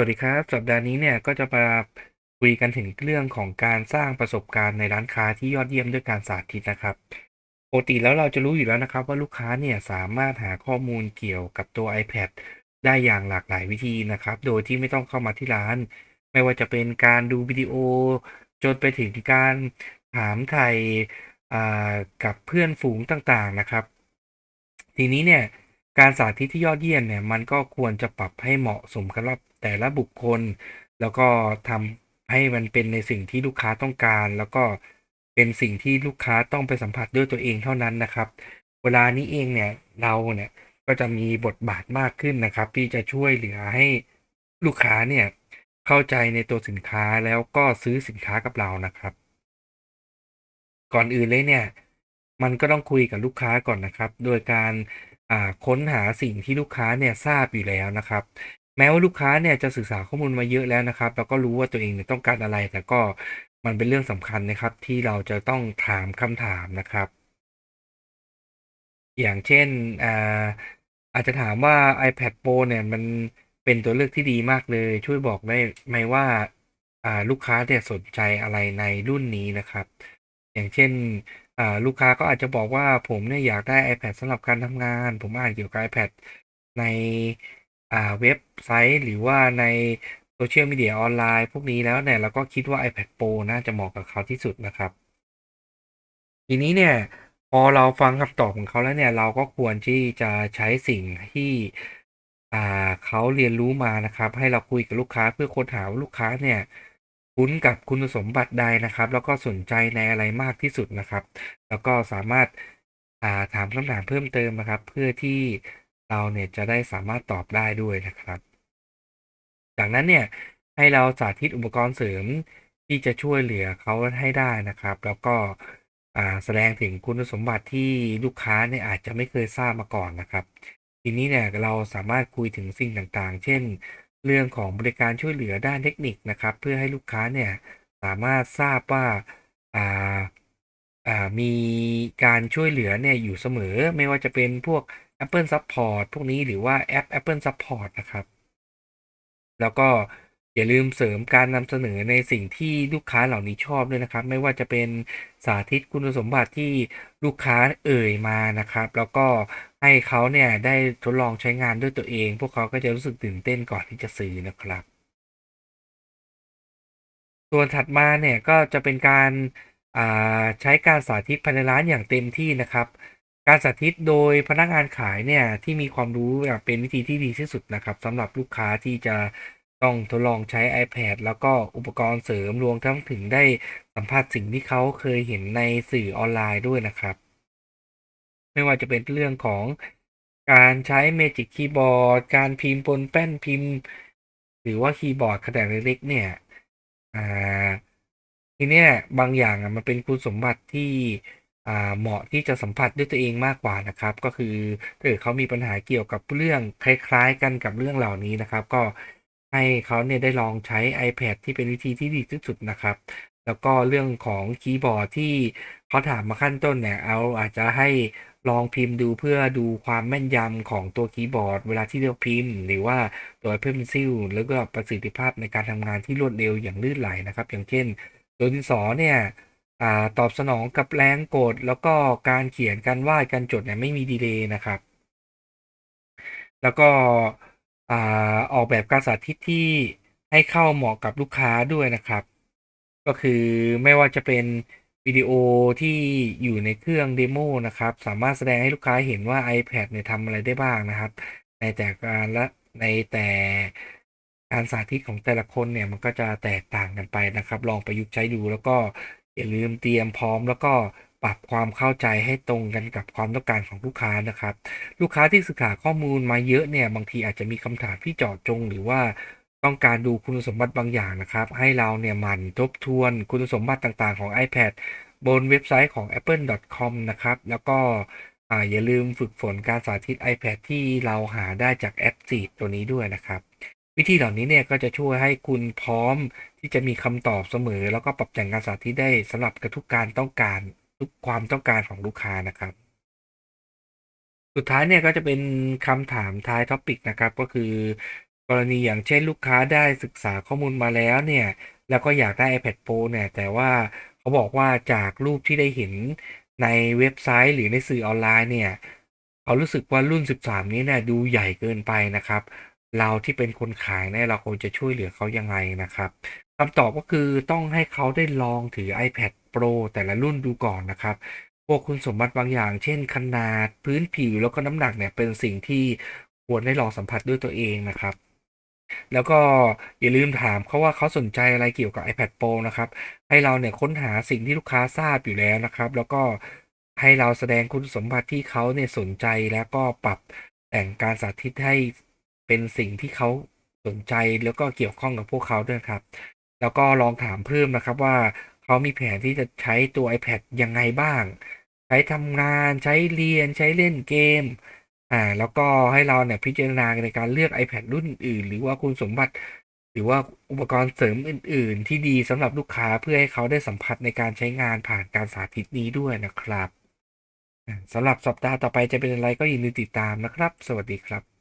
วัสดีครับ สัปดาห์นี้เนี่ยก็จะมาคุยกันถึงเรื่องของการสร้างประสบการณ์ในร้านค้าที่ยอดเยี่ยมด้วยการสาธิตนะครับปกติแล้วเราจะรู้อยู่แล้วนะครับ ว่าลูกค้าเนี่ยสามารถหาข้อมูลเกี่ยวกับตัว iPad ได้อย่างหลากหลายวิธีนะครับ โดยที่ไม่ต้องเข้ามาที่ร้าน ไม่ว่าจะเป็นการดูวิดีโอ จนไปถึงการถามไทยกับเพื่อนฝูงต่างๆนะครับ ทีนี้เนี่ยการสาธิตที่ยอดเยี่ยมเนี่ยมันก็ควรจะปรับให้เหมาะสมกับ แต่ละบุคคล แล้วก็ทำให้มันเป็นในสิ่งที่ลูกค้าต้องการ แล้วก็เป็นสิ่งที่ลูกค้าต้องไปสัมผัสด้วยตัวเองเท่านั้นนะครับ เวลานี้เองเนี่ยเราเนี่ยก็จะมีบทบาทมากขึ้นนะครับ ที่จะช่วยเหลือให้ลูกค้าเนี่ยเข้าใจในตัวสินค้าแล้วก็ซื้อสินค้ากับเรานะครับ ก่อนอื่นเลยเนี่ย มันก็ต้องคุยกับลูกค้าก่อนนะครับ โดยการค้นหาสิ่งที่ลูกค้าเนี่ยทราบอยู่แล้วนะครับ แม้ว่าลูกค้าเนี่ยจะศึกษาข้อมูลมาเยอะแล้วนะครับ แล้วก็รู้ว่าตัวเองเนี่ยต้องการอะไร แต่ก็มันเป็นเรื่องสำคัญนะครับ ที่เราจะต้องถามคำถามนะครับ อย่างเช่นอ่าอาจจะถามว่า iPad Pro เนี่ยมันเป็นตัวเลือกที่ดีมากเลย ช่วยบอกได้ไหมว่าอ่าลูกค้าเนี่ยสนใจอะไรในรุ่นนี้นะครับ อย่างเช่นอ่าลูกค้าก็อาจจะบอกว่าผมเนี่ยอยากได้ iPad สำหรับการทำงาน ผมอ่านเกี่ยวกับ iPad ใน อ่าเว็บไซต์หรือว่าในโซเชียลมีเดียออนไลน์พวกนี้แล้วเนี่ยเราก็คิดว่า iPad Pro น่าจะเหมาะกับเขาที่สุดนะครับ ทีนี้เนี่ยพอเราฟังคำตอบของเขาแล้วเนี่ย เราก็ควรที่จะใช้สิ่งที่อ่าเขาเรียนรู้มานะครับ ให้เราคุยกับลูกค้าเพื่อค้นหาว่าลูกค้าเนี่ยคุ้นกับคุณสมบัติใดนะครับ แล้วก็สนใจในอะไรมากที่สุดนะครับ แล้วก็สามารถอ่าถามคำถามเพิ่มเติมนะครับ เพื่อที่ เราเนี่ยจะได้สามารถตอบได้ด้วยนะครับ จากนั้นเนี่ยให้เราสาธิตอุปกรณ์เสริมที่จะช่วยเหลือเขาให้ได้นะครับ แล้วก็แสดงถึงคุณสมบัติที่ลูกค้าเนี่ยอาจจะไม่เคยทราบมาก่อนนะครับ ทีนี้เนี่ยเราสามารถคุยถึงสิ่งต่างๆ เช่น เรื่องของบริการช่วยเหลือด้านเทคนิคนะครับ เพื่อให้ลูกค้าเนี่ยสามารถทราบว่า,าามีการช่วยเหลือเนี่ยอยู่เสมอ ไม่ว่าจะเป็นพวก Apple Support พวกนี้หรือว่าแอป Apple Support นะครับ แล้วก็อย่าลืมเสริมการนำเสนอในสิ่งที่ลูกค้าเหล่านี้ชอบด้วยนะครับ ไม่ว่าจะเป็นสาธิตคุณสมบัติที่ลูกค้าเอ่ยมานะครับ แล้วก็ให้เขาเนี่ยได้ทดลองใช้งานด้วยตัวเอง พวกเขาก็จะรู้สึกตื่นเต้นก่อนที่จะซื้อนะครับ ส่วนถัดมาเนี่ยก็จะเป็นการาใช้การสาธิตภายในร้านอย่างเต็มที่นะครับ การสาธิตโดยพนักงานขายเนี่ยที่มีความรู้เป็นวิธีที่ดีที่สุดนะครับสำหรับลูกค้าที่จะต้องทดลองใช้ iPad แล้วก็อุปกรณ์เสริมรวมทั้งถึงได้สัมผัสสิ่งที่เขาเคยเห็นในสื่อออนไลน์ด้วยนะครับ ไม่ว่าจะเป็นเรื่องของการใช้ Magic Keyboard การพิมพ์บนแป้นพิมพ์ หรือว่าคีย์บอร์ดขนาดเล็กๆเนี่ยทีเนี้ยบางอย่างมันเป็นคุณสมบัติที่ เหมาะที่จะสัมผัสด้วยตัวเองมากกว่านะครับ ก็คือถ้าเกิดเขามีปัญหาเกี่ยวกับเรื่องคล้ายๆ กันกับเรื่องเหล่านี้นะครับ ก็ให้เขาเนี่ยได้ลองใช้ iPad ที่เป็นวิธีที่ดีที่สุดนะครับ แล้วก็เรื่องของคีย์บอร์ดที่เขาถามมาขั้นต้นเนี่ยเอาอาจจะให้ลองพิมพ์ดูเพื่อดูความแม่นยำของตัวคีย์บอร์ด เวลาที่เราพิมพ์ หรือว่าตัว Apple Pencil แล้วก็ประสิทธิภาพในการทำงานที่รวดเร็วอย่างลื่นไหลนะครับ อย่างเช่น ตัวดินสอเนี่ย อ่าตอบสนองกับแรงกด แล้วก็การเขียนการวาดการจดเนี่ยไม่มีดีเลย์นะครับ แล้วก็อ่าออกแบบการสาธิตที่ให้เข้าเหมาะกับลูกค้าด้วยนะครับ ก็คือไม่ว่าจะเป็นวิดีโอที่อยู่ในเครื่องเดโมนะครับ สามารถแสดงให้ลูกค้าเห็นว่า iPad เนี่ยทำอะไรได้บ้างนะครับ ในแต่การละในแต่การสาธิตของแต่ละคนเนี่ยมันก็จะแตกต่างกันไปนะครับ ลองประยุกต์ใช้ดูแล้วก็ อย่าลืมเตรียมพร้อมแล้วก็ปรับความเข้าใจให้ตรงกันกับความต้องการของลูกค้านะครับ ลูกค้าที่ศึกษาข้อมูลมาเยอะเนี่ยบางทีอาจจะมีคำถามที่เจาะจง หรือว่าต้องการดูคุณสมบัติบางอย่างนะครับ ให้เราเนี่ยหมั่นทบทวนคุณสมบัติต่างๆของ iPad บนเว็บไซต์ของ apple.com นะครับ แล้วก็ออย่าลืมฝึกฝนการสาธิต iPad ที่เราหาได้จากแอป Seed ตัวนี้ด้วยนะครับ วิธีเหล่านี้เนี่ยก็จะช่วยให้คุณพร้อม ที่จะมีคำตอบเสมอ แล้วก็ปรับแต่งการสาธิตได้สำหรับกับทุกการต้องการทุกความต้องการของลูกค้านะครับ สุดท้ายเนี่ยก็จะเป็นคำถามท้ายท็อปิกนะครับ ก็คือกรณีอย่างเช่นลูกค้าได้ศึกษาข้อมูลมาแล้วเนี่ย แล้วก็อยากได้ iPad Pro เนี่ย แต่ว่าเขาบอกว่าจากรูปที่ได้เห็นในเว็บไซต์หรือในสื่อออนไลน์เนี่ยเขารู้สึกว่ารุ่น 13 นี้เนี่ยดูใหญ่เกินไปนะครับ เราที่เป็นคนขายเนี่ยเราควรจะช่วยเหลือเขายังไงนะครับ คำตอบก็คือต้องให้เขาได้ลองถือ iPad Pro แต่ละรุ่นดูก่อนนะครับ พวกคุณสมบัติบางอย่าง เช่นขนาดพื้นผิวแล้วก็น้ำหนักเนี่ยเป็นสิ่งที่ควรได้ลองสัมผัสด้วยตัวเองนะครับ แล้วก็อย่าลืมถามเขาว่าเขาสนใจอะไรเกี่ยวกับ iPad Pro นะครับ ให้เราเนี่ยค้นหาสิ่งที่ลูกค้าทราบอยู่แล้วนะครับ แล้วก็ให้เราแสดงคุณสมบัติที่เขาเนี่ยสนใจแล้วก็ปรับแต่งการสาธิตให้เป็นสิ่งที่เขาสนใจแล้วก็เกี่ยวข้องกับพวกเขาด้วยครับ แล้วก็ลองถามเพิ่มนะครับว่าเขามีแผนที่จะใช้ตัว iPad ยังไงบ้าง ใช้ทำงานใช้เรียนใช้เล่นเกมอ่าแล้วก็ให้เราเนี่ยพิจารณาในการเลือก iPad รุ่นอื่น หรือว่าคุณสมบัติ หรือว่าอุปกรณ์เสริมอื่น ๆ ที่ดีสำหรับลูกค้าเพื่อให้เขาได้สัมผัสในการใช้งานผ่านการสาธิตนี้ด้วยนะครับสำหรับสัปดาห์ต่อไปจะเป็นอะไรก็อย่าลืมติดตามนะครับ สวัสดีครับ